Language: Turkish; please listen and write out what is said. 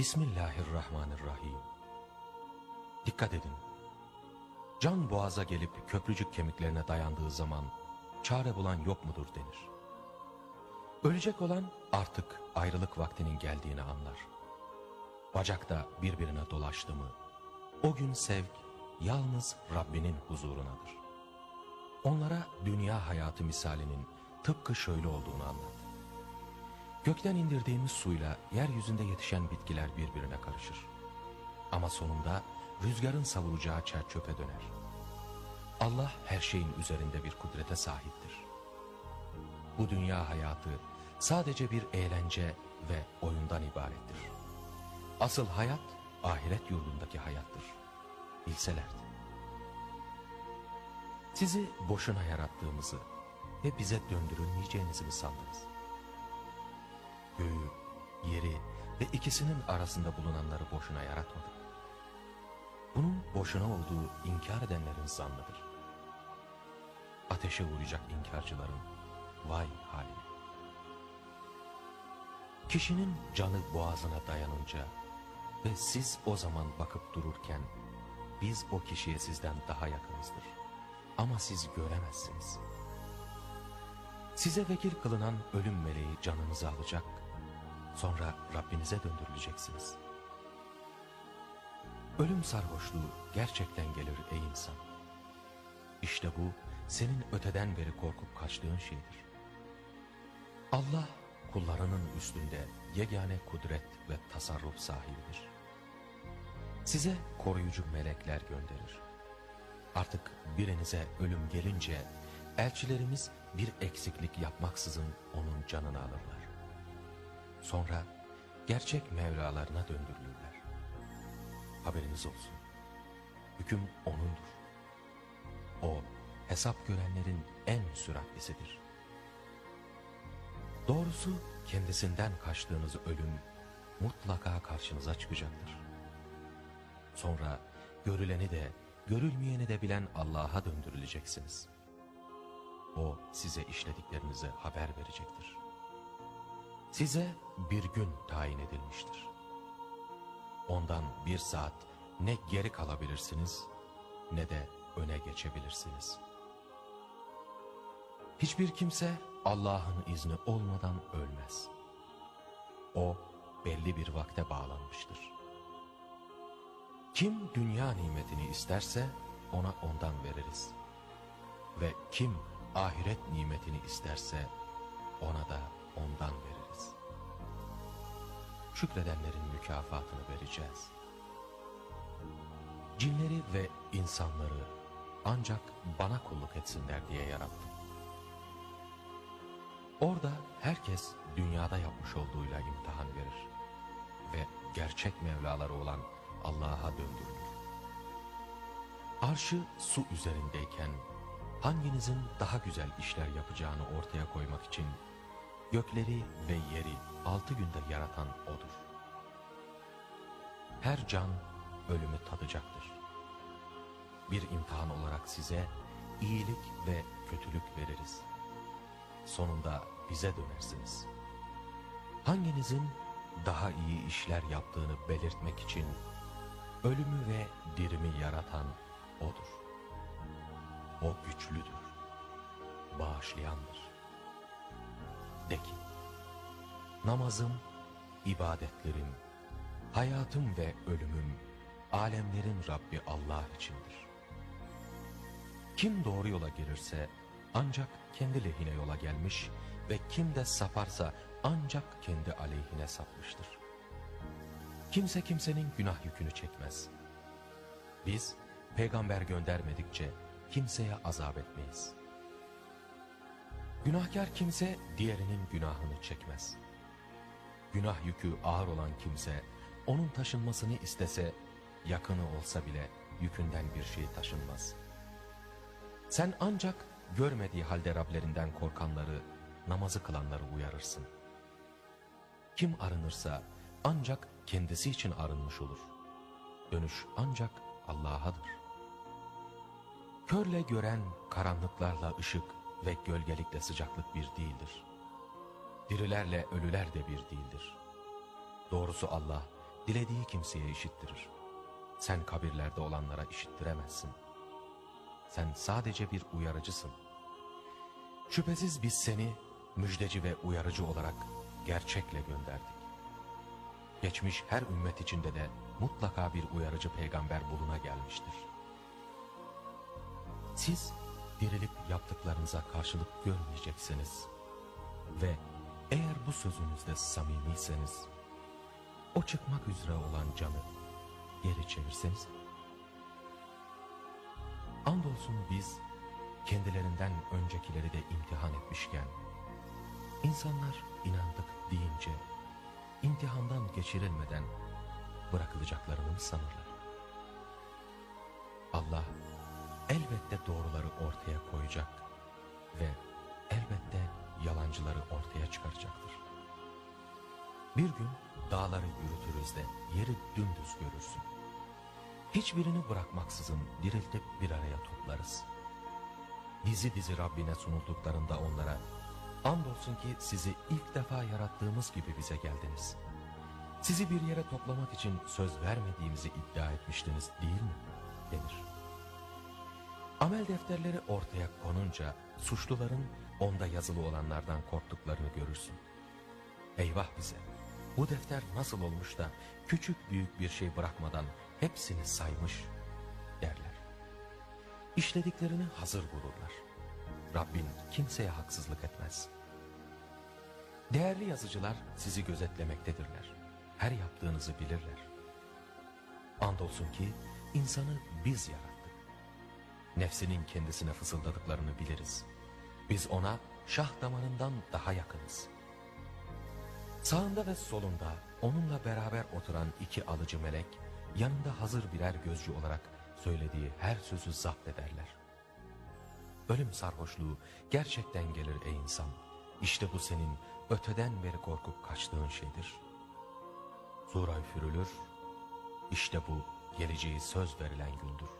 Bismillahirrahmanirrahim. Dikkat edin. Can boğaza gelip köprücük kemiklerine dayandığı zaman çare bulan yok mudur denir. Ölecek olan artık ayrılık vaktinin geldiğini anlar. Bacak da birbirine dolaştı mı, o gün sevk yalnız Rabbinin huzurunadır. Onlara dünya hayatı misalinin tıpkı şöyle olduğunu anlat. Gökten indirdiğimiz suyla yeryüzünde yetişen bitkiler birbirine karışır. Ama sonunda rüzgarın savuracağı çer çöpe döner. Allah her şeyin üzerinde bir kudrete sahiptir. Bu dünya hayatı sadece bir eğlence ve oyundan ibarettir. Asıl hayat ahiret yurdundaki hayattır. Bilselerdi. Sizi boşuna yarattığımızı ve bize döndürülmeyeceğinizi mi sandınız? Göğü, yeri ve ikisinin arasında bulunanları boşuna yaratmadık. Bunun boşuna olduğu inkar edenlerin zannıdır. Ateşe uğrayacak inkarcıların vay haline. Kişinin canı boğazına dayanınca ve siz o zaman bakıp dururken biz o kişiye sizden daha yakınızdır. Ama siz göremezsiniz. Size vekil kılınan ölüm meleği canınızı alacak, sonra Rabbinize döndürüleceksiniz. Ölüm sarhoşluğu gerçekten gelir ey insan. İşte bu senin öteden beri korkup kaçtığın şeydir. Allah kullarının üstünde yegane kudret ve tasarruf sahibidir. Size koruyucu melekler gönderir. Artık birinize ölüm gelince elçilerimiz bir eksiklik yapmaksızın onun canını alırlar. Sonra gerçek Mevlalarına döndürülürler. Haberiniz olsun. Hüküm O'nundur. O hesap görenlerin en süratlisidir. Doğrusu kendisinden kaçtığınız ölüm mutlaka karşınıza çıkacaktır. Sonra görüleni de görülmeyeni de bilen Allah'a döndürüleceksiniz. O size işlediklerinize haber verecektir. Size bir gün tayin edilmiştir. Ondan bir saat ne geri kalabilirsiniz ne de öne geçebilirsiniz. Hiçbir kimse Allah'ın izni olmadan ölmez. O belli bir vakte bağlanmıştır. Kim dünya nimetini isterse ona ondan veririz. Ve kim ahiret nimetini isterse ona da ondan veririz. Şükredenlerin mükafatını vereceğiz. Cinleri ve insanları ancak bana kulluk etsinler diye yarattım. Orada herkes dünyada yapmış olduğuyla imtihan verir ve gerçek Mevlaları olan Allah'a döndürülür. Arşı su üzerindeyken hanginizin daha güzel işler yapacağını ortaya koymak için gökleri ve yeri altı günde yaratan O'dur. Her can ölümü tadacaktır. Bir imtihan olarak size iyilik ve kötülük veririz. Sonunda bize dönersiniz. Hanginizin daha iyi işler yaptığını belirtmek için ölümü ve dirimi yaratan O'dur. O güçlüdür, bağışlayandır. De ki, namazım, ibadetlerim, hayatım ve ölümüm, alemlerin Rabbi Allah içindir. Kim doğru yola girirse ancak kendi lehine yola gelmiş ve kim de saparsa ancak kendi aleyhine sapmıştır. Kimse kimsenin günah yükünü çekmez. Biz peygamber göndermedikçe kimseye azap etmeyiz. Günahkar kimse diğerinin günahını çekmez. Günah yükü ağır olan kimse onun taşınmasını istese yakını olsa bile yükünden bir şey taşınmaz. Sen ancak görmediği halde Rablerinden korkanları, namazı kılanları uyarırsın. Kim arınırsa ancak kendisi için arınmış olur. Dönüş ancak Allah'adır. Körle gören karanlıklarla ışık ve gölgelikle sıcaklık bir değildir. Dirilerle ölüler de bir değildir. Doğrusu Allah dilediği kimseye işittirir. Sen kabirlerde olanlara işittiremezsin. Sen sadece bir uyarıcısın. Şüphesiz biz seni müjdeci ve uyarıcı olarak gerçekle gönderdik. Geçmiş her ümmet içinde de mutlaka bir uyarıcı peygamber buluna gelmiştir. Siz dirilip yaptıklarınıza karşılık görmeyeceksiniz. Ve eğer bu sözünüzde samimiyseniz, o çıkmak üzere olan canı geri çevirseniz. Andolsun biz kendilerinden öncekileri de imtihan etmişken, insanlar inandık deyince, imtihandan geçirilmeden bırakılacaklarını mı sanırlar? Allah elbette doğruları ortaya koyacak ve elbette yalancıları ortaya çıkaracaktır. Bir gün dağları yürütürüz de yeri dümdüz görürsün. Hiçbirini bırakmaksızın diriltip bir araya toplarız. Dizi dizi Rabbine sunulduklarında onlara andolsun ki sizi ilk defa yarattığımız gibi bize geldiniz. Sizi bir yere toplamak için söz vermediğimizi iddia etmiştiniz değil mi? denir. Amel defterleri ortaya konunca suçluların onda yazılı olanlardan korktuklarını görürsün. Eyvah bize! Bu defter nasıl olmuş da küçük büyük bir şey bırakmadan hepsini saymış derler. İşlediklerini hazır bulurlar. Rabbin kimseye haksızlık etmez. Değerli yazıcılar sizi gözetlemektedirler. Her yaptığınızı bilirler. Andolsun ki insanı biz yarattık. Nefsinin kendisine fısıldadıklarını biliriz. Biz ona şah damarından daha yakınız. Sağında ve solunda onunla beraber oturan iki alıcı melek, yanında hazır birer gözcü olarak söylediği her sözü zapt ederler. Ölüm sarhoşluğu gerçekten gelir ey insan. İşte bu senin öteden beri korkup kaçtığın şeydir. Sura üfürülür, işte bu geleceği söz verilen gündür.